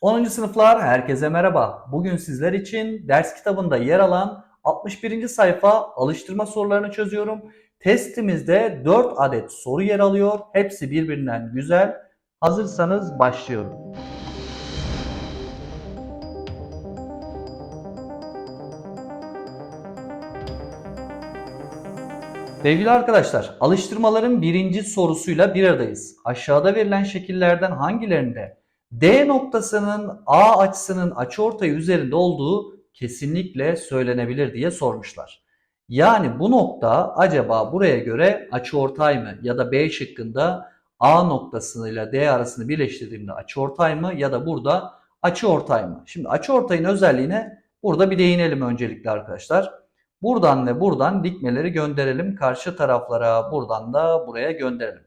10. sınıflar herkese merhaba. Bugün sizler için ders kitabında yer alan 61. sayfa alıştırma sorularını çözüyorum. Testimizde 4 adet soru yer alıyor. Hepsi birbirinden güzel. Hazırsanız başlıyorum. Sevgili arkadaşlar, alıştırmaların birinci sorusuyla bir aradayız. Aşağıda verilen şekillerden hangilerinde D noktasının A açısının açıortay üzerinde olduğu kesinlikle söylenebilir diye sormuşlar. Yani bu nokta acaba buraya göre açıortay mı ya da B şıkkında A noktasıyla D arasını birleştirdiğimde açıortay mı ya da burada açıortay mı? Şimdi açıortayın özelliğine burada bir değinelim öncelikle arkadaşlar. Buradan ve buradan dikmeleri gönderelim karşı taraflara. Buradan da buraya gönderelim.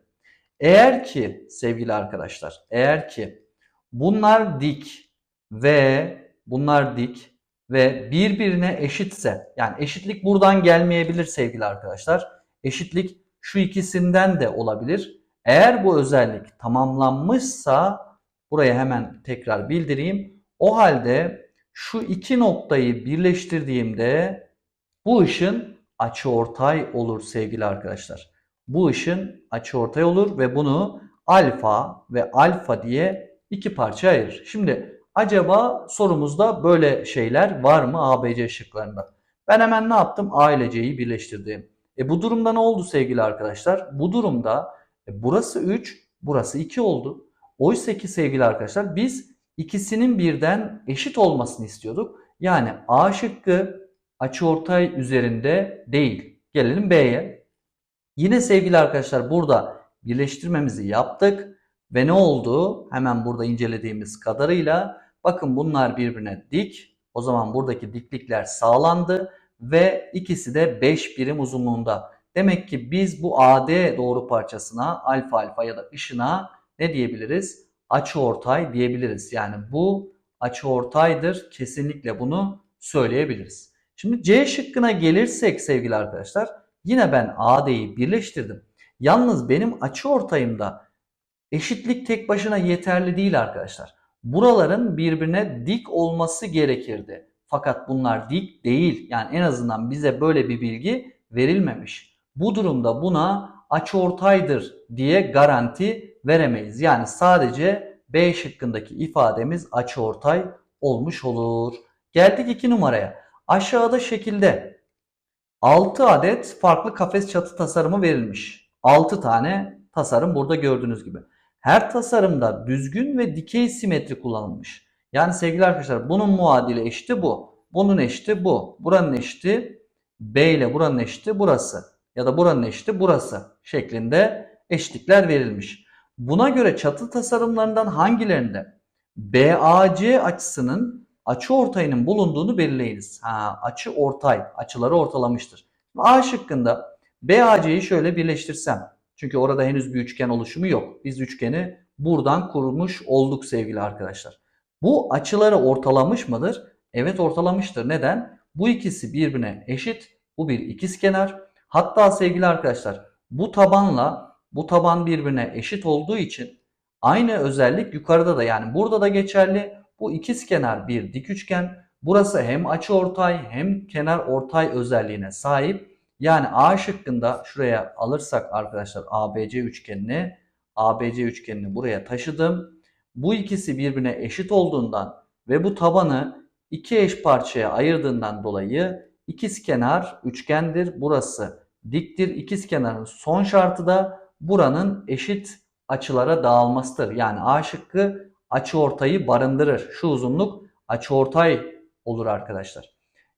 Eğer ki sevgili arkadaşlar, eğer ki bunlar dik ve bunlar dik ve birbirine eşitse, yani eşitlik buradan gelmeyebilir sevgili arkadaşlar. Eşitlik şu ikisinden de olabilir. Eğer bu özellik tamamlanmışsa buraya hemen tekrar bildireyim. O halde şu iki noktayı birleştirdiğimde bu ışın açıortay olur sevgili arkadaşlar. Bu ışın açıortay olur ve bunu alfa ve alfa diye iki parça ayırır. Şimdi acaba sorumuzda böyle şeyler var mı ABC şıklarında? Ben hemen ne yaptım? A ile C'yi birleştirdim. E bu durumda ne oldu sevgili arkadaşlar? Bu durumda e, burası 3, burası 2 oldu. Oysa ki sevgili arkadaşlar biz ikisinin birden eşit olmasını istiyorduk. Yani A şıkkı açıortay üzerinde değil. Gelelim B'ye. Yine sevgili arkadaşlar burada birleştirmemizi yaptık ve ne oldu? Hemen burada incelediğimiz kadarıyla bakın bunlar birbirine dik. O zaman buradaki diklikler sağlandı ve ikisi de 5 birim uzunluğunda. Demek ki biz bu AD doğru parçasına alfa alfa ya da ışına ne diyebiliriz? Açıortay diyebiliriz. Yani bu açıortaydır. Kesinlikle bunu söyleyebiliriz. Şimdi C şıkkına gelirsek sevgili arkadaşlar yine ben AD'yi birleştirdim. Yalnız benim açıortayımda eşitlik tek başına yeterli değil arkadaşlar. Buraların birbirine dik olması gerekirdi. Fakat bunlar dik değil. Yani en azından bize böyle bir bilgi verilmemiş. Bu durumda buna açıortaydır diye garanti veremeyiz. Yani sadece B şıkkındaki ifademiz açıortay olmuş olur. Geldik 2 numaraya. Aşağıda şekilde 6 adet farklı kafes çatı tasarımı verilmiş. 6 tane tasarım burada gördüğünüz gibi. Her tasarımda düzgün ve dikey simetri kullanılmış. Yani sevgili arkadaşlar bunun muadili eşiti bu. Bunun eşiti bu. Buranın eşiti B ile buranın eşiti burası. Ya da buranın eşiti burası şeklinde eşitlikler verilmiş. Buna göre çatı tasarımlarından hangilerinde BAC açısının açı ortayının bulunduğunu belirleyiniz. Ha, açı ortay, açıları ortalamıştır. A şıkkında BAC'yi şöyle birleştirsem. Çünkü orada henüz bir üçgen oluşumu yok. Biz üçgeni buradan kurmuş olduk sevgili arkadaşlar. Bu açıları ortalamış mıdır? Evet ortalamıştır. Neden? Bu ikisi birbirine eşit. Bu bir ikizkenar. Hatta sevgili arkadaşlar bu tabanla bu taban birbirine eşit olduğu için aynı özellik yukarıda da yani burada da geçerli. Bu ikizkenar bir dik üçgen. Burası hem açıortay hem kenar ortay özelliğine sahip. Yani A şıkkında şuraya alırsak arkadaşlar ABC üçgenini ABC üçgenini buraya taşıdım. Bu ikisi birbirine eşit olduğundan ve bu tabanı iki eş parçaya ayırdığından dolayı ikizkenar üçgendir. Burası diktir. İkizkenarın son şartı da buranın eşit açılara dağılmasıdır. Yani A şıkkı açıortayı barındırır. Şu uzunluk açıortay olur arkadaşlar.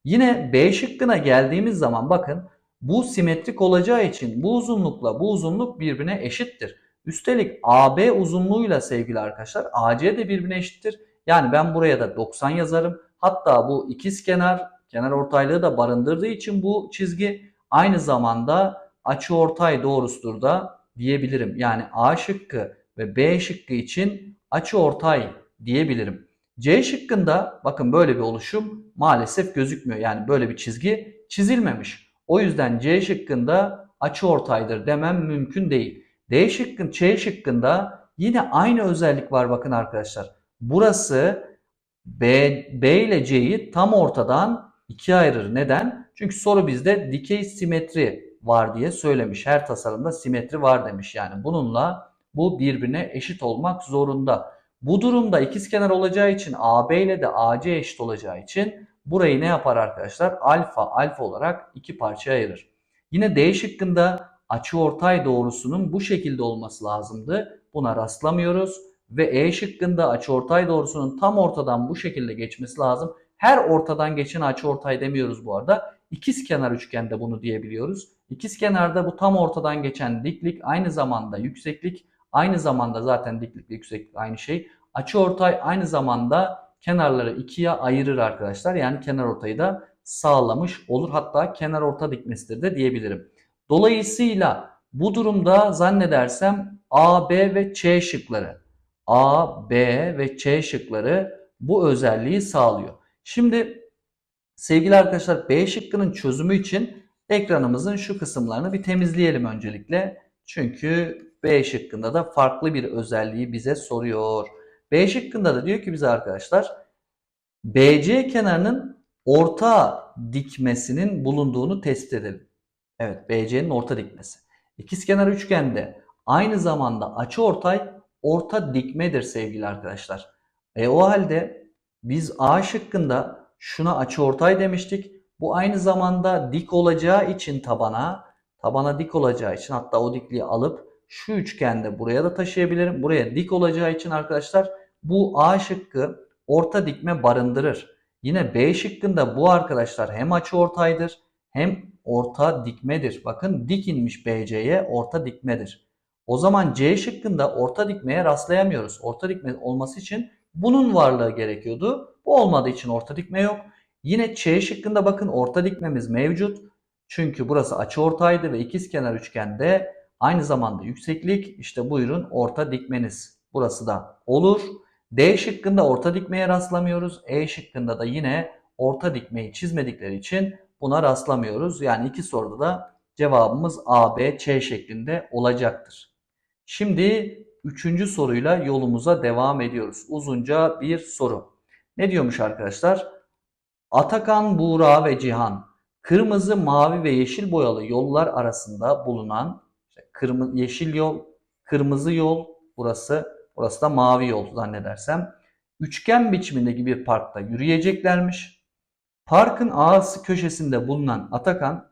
Yine B şıkkına geldiğimiz zaman bakın bu simetrik olacağı için bu uzunlukla bu uzunluk birbirine eşittir. Üstelik AB uzunluğuyla sevgili arkadaşlar AC de birbirine eşittir. Yani ben buraya da 90 yazarım. Hatta bu ikiz kenar, kenar ortaylığı da barındırdığı için bu çizgi aynı zamanda açı ortay doğrusudur da diyebilirim. Yani A şıkkı ve B şıkkı için açı ortay diyebilirim. C şıkkında bakın böyle bir oluşum maalesef gözükmüyor. Yani böyle bir çizgi çizilmemiş. O yüzden C şıkkında açı ortaydır demem mümkün değil. D şıkkın, C şıkkında yine aynı özellik var bakın arkadaşlar. burası B, B ile C'yi tam ortadan ikiye ayırır. Neden? Çünkü soru bizde dikey simetri var diye söylemiş. Her tasarımda simetri var demiş. Yani bununla bu birbirine eşit olmak zorunda. Bu durumda ikizkenar olacağı için AB ile de AC eşit olacağı için burayı ne yapar arkadaşlar? Alfa alfa olarak iki parçaya ayırır. Yine D şıkkında açıortay doğrusunun bu şekilde olması lazımdı. Buna rastlamıyoruz ve E şıkkında açıortay doğrusunun tam ortadan bu şekilde geçmesi lazım. Her ortadan geçen açıortay demiyoruz bu arada. İkizkenar üçgende bunu diyebiliyoruz. İkizkenarda bu tam ortadan geçen diklik aynı zamanda yükseklik, aynı zamanda zaten diklikle yükseklik aynı şey. Açıortay aynı zamanda kenarları ikiye ayırır arkadaşlar. Yani kenar ortayı da sağlamış olur. Hatta kenar orta dikmesidir de diyebilirim. Dolayısıyla bu durumda zannedersem A, B ve C şıkları A, B ve C şıkları bu özelliği sağlıyor. Şimdi sevgili arkadaşlar B şıkkının çözümü için ekranımızın şu kısımlarını bir temizleyelim öncelikle. Çünkü B şıkkında da farklı bir özelliği bize soruyor. B şıkkında da diyor ki bize arkadaşlar BC kenarının orta dikmesinin bulunduğunu tespit edelim. Evet BC'nin orta dikmesi. İkizkenar üçgende aynı zamanda açıortay orta dikmedir sevgili arkadaşlar. E o halde biz A şıkkında şuna açıortay demiştik. Bu aynı zamanda dik olacağı için tabana, tabana dik olacağı için hatta o dikliği alıp şu üçgende buraya da taşıyabilirim. Buraya dik olacağı için arkadaşlar bu A şıkkı orta dikme barındırır. Yine B şıkkında bu arkadaşlar hem açıortaydır hem orta dikmedir. Bakın dik inmiş BC'ye orta dikmedir. O zaman C şıkkında orta dikmeye rastlayamıyoruz. Orta dikme olması için bunun varlığı gerekiyordu. Bu olmadığı için orta dikme yok. Yine C şıkkında bakın orta dikmemiz mevcut. Çünkü burası açıortaydı ve ikizkenar üçgende aynı zamanda yükseklik. İşte buyurun orta dikmeniz. Burası da olur. D şıkkında orta dikmeye rastlamıyoruz. E şıkkında da yine orta dikmeyi çizmedikleri için buna rastlamıyoruz. Yani iki soruda da cevabımız A, B, C şeklinde olacaktır. Şimdi üçüncü soruyla yolumuza devam ediyoruz. Uzunca bir soru. Ne diyormuş arkadaşlar? Atakan, Buğra ve Cihan kırmızı, mavi ve yeşil boyalı yollar arasında bulunan işte kırmızı, yeşil yol, kırmızı yol burası, burası da mavi yol zannedersem. Üçgen biçimindeki bir parkta yürüyeceklermiş. Parkın ağası köşesinde bulunan Atakan,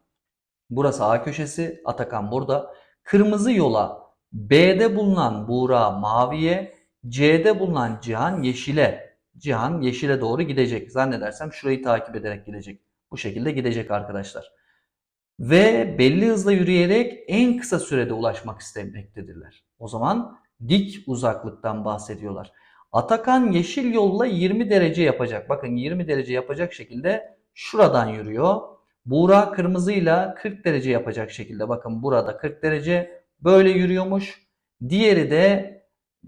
burası A köşesi, Atakan burada. Kırmızı yola B'de bulunan Buğra maviye, C'de bulunan Cihan yeşile. Cihan yeşile doğru gidecek. Zannedersem şurayı takip ederek gidecek. Bu şekilde gidecek arkadaşlar. Ve belli hızla yürüyerek en kısa sürede ulaşmak istemektedirler. O zaman dik uzaklıktan bahsediyorlar. Atakan yeşil yolla 20 derece yapacak. Bakın 20 derece yapacak şekilde şuradan yürüyor. Buğra kırmızıyla 40 derece yapacak şekilde. Bakın burada 40 derece böyle yürüyormuş. Diğeri de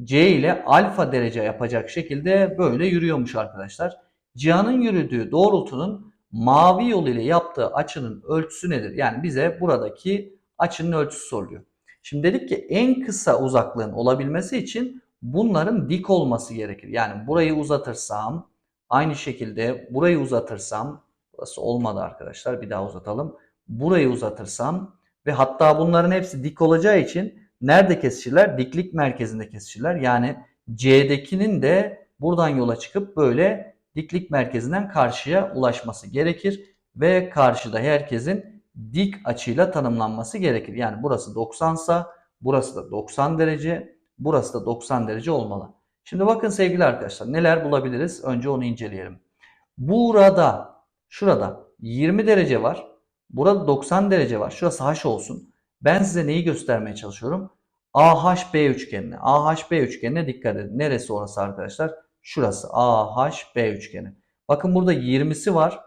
C ile alfa derece yapacak şekilde böyle yürüyormuş arkadaşlar. Cihan'ın yürüdüğü doğrultunun mavi yol ile yaptığı açının ölçüsü nedir? Yani bize buradaki açının ölçüsü soruluyor. Şimdi dedik ki en kısa uzaklığın olabilmesi için bunların dik olması gerekir. Yani burayı uzatırsam aynı şekilde burayı uzatırsam burası olmadı arkadaşlar bir daha uzatalım. Burayı uzatırsam ve hatta bunların hepsi dik olacağı için nerede kesişirler? Diklik merkezinde kesişirler. Yani C'dekinin de buradan yola çıkıp böyle diklik merkezinden karşıya ulaşması gerekir. Ve karşıda herkesin dik açıyla tanımlanması gerekir. Yani burası 90 sa burası da 90 derece, burası da 90 derece olmalı. Şimdi bakın sevgili arkadaşlar neler bulabiliriz? Önce onu inceleyelim. Burada, şurada 20 derece var. Burada 90 derece var. Şurası H olsun. Ben size neyi göstermeye çalışıyorum? AHB üçgenine. AHB üçgenine dikkat edin. Neresi orası arkadaşlar? Şurası AHB üçgeni. Bakın burada 20'si var.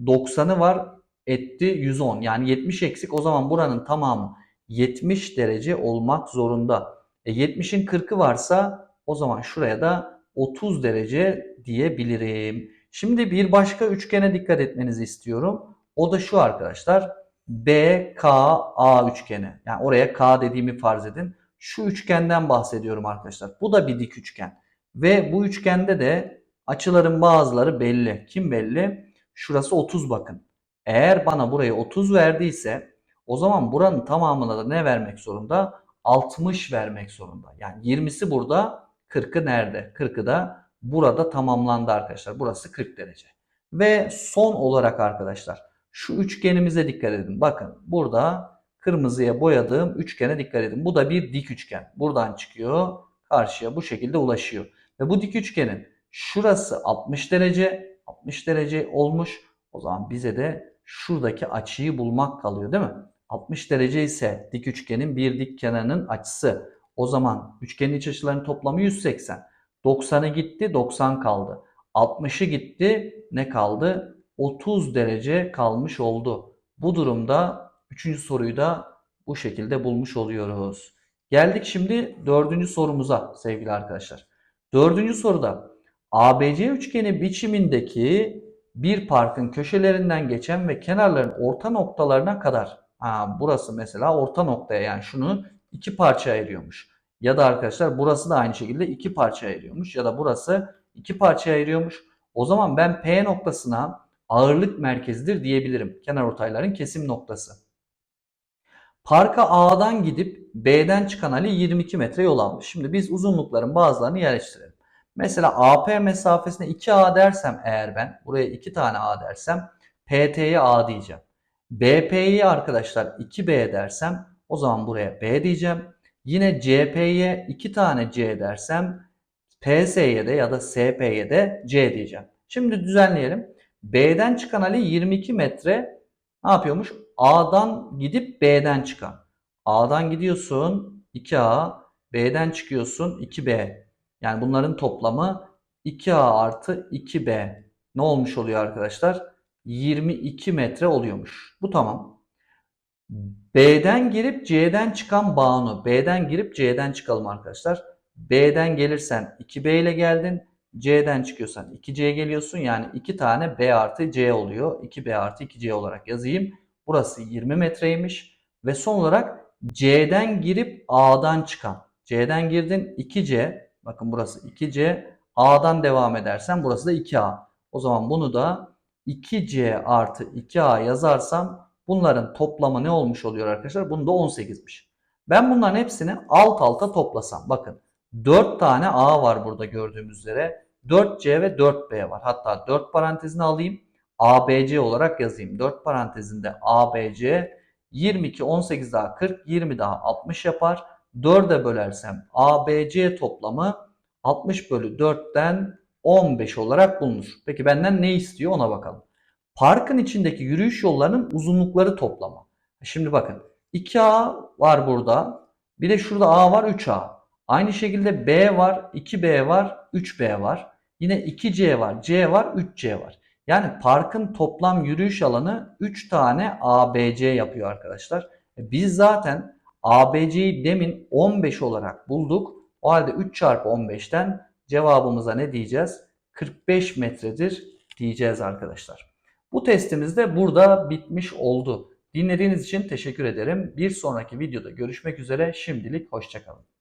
90'ı var. Etti 110. Yani 70 eksik. O zaman buranın tamamı 70 derece olmak zorunda. E 70'in 40'ı varsa o zaman şuraya da 30 derece diyebilirim. Şimdi bir başka üçgene dikkat etmenizi istiyorum. O da şu arkadaşlar. BKA üçgeni. Yani oraya K dediğimi farz edin. Şu üçgenden bahsediyorum arkadaşlar. Bu da bir dik üçgen. Ve bu üçgende de açıların bazıları belli. Kim belli? Şurası 30 bakın. Eğer bana burayı 30 verdiyse o zaman buranın tamamına da ne vermek zorunda? 60 vermek zorunda. Yani 20'si burada, 40'ı nerede? 40'ı da burada tamamlandı arkadaşlar. Burası 40 derece. Ve son olarak arkadaşlar şu üçgenimize dikkat edin. Bakın burada kırmızıya boyadığım üçgene dikkat edin. Bu da bir dik üçgen. Buradan çıkıyor, karşıya bu şekilde ulaşıyor. Ve bu dik üçgenin şurası 60 derece, 60 derece olmuş. O zaman bize de şuradaki açıyı bulmak kalıyor değil mi? 60 derece ise dik üçgenin bir dik kenarının açısı. O zaman üçgenin iç açılarının toplamı 180. 90'ı gitti, 90 kaldı. 60'ı gitti, ne kaldı? 30 derece kalmış oldu. Bu durumda üçüncü soruyu da bu şekilde bulmuş oluyoruz. Geldik şimdi dördüncü sorumuza sevgili arkadaşlar. Dördüncü soruda ABC üçgeni biçimindeki bir parkın köşelerinden geçen ve kenarların orta noktalarına kadar. Ha, burası mesela orta noktaya yani şunu iki parçaya ayırıyormuş. Ya da arkadaşlar burası da aynı şekilde iki parçaya ayırıyormuş. Ya da burası iki parçaya ayırıyormuş. O zaman ben P noktasına ağırlık merkezidir diyebilirim. Kenar ortayların kesim noktası. Parka A'dan gidip B'den çıkan Ali 22 metre yol almış. Şimdi biz uzunlukların bazılarını yerleştirelim. Mesela AP mesafesine 2A dersem eğer ben buraya 2 tane A dersem PT'ye A diyeceğim. BP'yi arkadaşlar 2B dersem o zaman buraya B diyeceğim. Yine CP'ye 2 tane C dersem PS'ye de ya da SP'ye de C diyeceğim. Şimdi düzenleyelim. B'den çıkan Ali 22 metre ne yapıyormuş? A'dan gidip B'den çıkan. A'dan gidiyorsun 2A, B'den çıkıyorsun 2B. Yani bunların toplamı 2A artı 2B. Ne olmuş oluyor arkadaşlar? 22 metre oluyormuş. Bu tamam. B'den girip C'den çıkan Banu. B'den girip C'den çıkalım arkadaşlar. B'den gelirsen 2B ile geldin. C'den çıkıyorsan 2C geliyorsun. Yani 2 tane B artı C oluyor. 2B artı 2C olarak yazayım. Burası 20 metreymiş. Ve son olarak C'den girip A'dan çıkan. C'den girdin 2C. Bakın burası 2C. A'dan devam edersen burası da 2A. O zaman bunu da 2C artı 2A yazarsam bunların toplamı ne olmuş oluyor arkadaşlar? Bunu da 18'miş. Ben bunların hepsini alt alta toplasam. Bakın 4 tane A var burada gördüğümüz üzere. 4C ve 4B var. Hatta 4 parantezini alayım. ABC olarak yazayım. 4 parantezinde ABC 22, 18 daha 40, 20 daha 60 yapar. 4'e bölersem ABC toplamı 60 bölü 4'ten 15 olarak bulunur. Peki benden ne istiyor ona bakalım. Parkın içindeki yürüyüş yollarının uzunlukları toplamı. Şimdi bakın 2A var burada. Bir de şurada A var 3A. Aynı şekilde B var, 2B var, 3B var. Yine 2C var, C var, 3C var. Yani parkın toplam yürüyüş alanı 3 tane ABC yapıyor arkadaşlar. E Biz zaten ABC'yi demin 15 olarak bulduk. O halde 3 çarpı 15'ten cevabımıza ne diyeceğiz? 45 metredir diyeceğiz arkadaşlar. Bu testimiz de burada bitmiş oldu. Dinlediğiniz için teşekkür ederim. Bir sonraki videoda görüşmek üzere. Şimdilik hoşçakalın.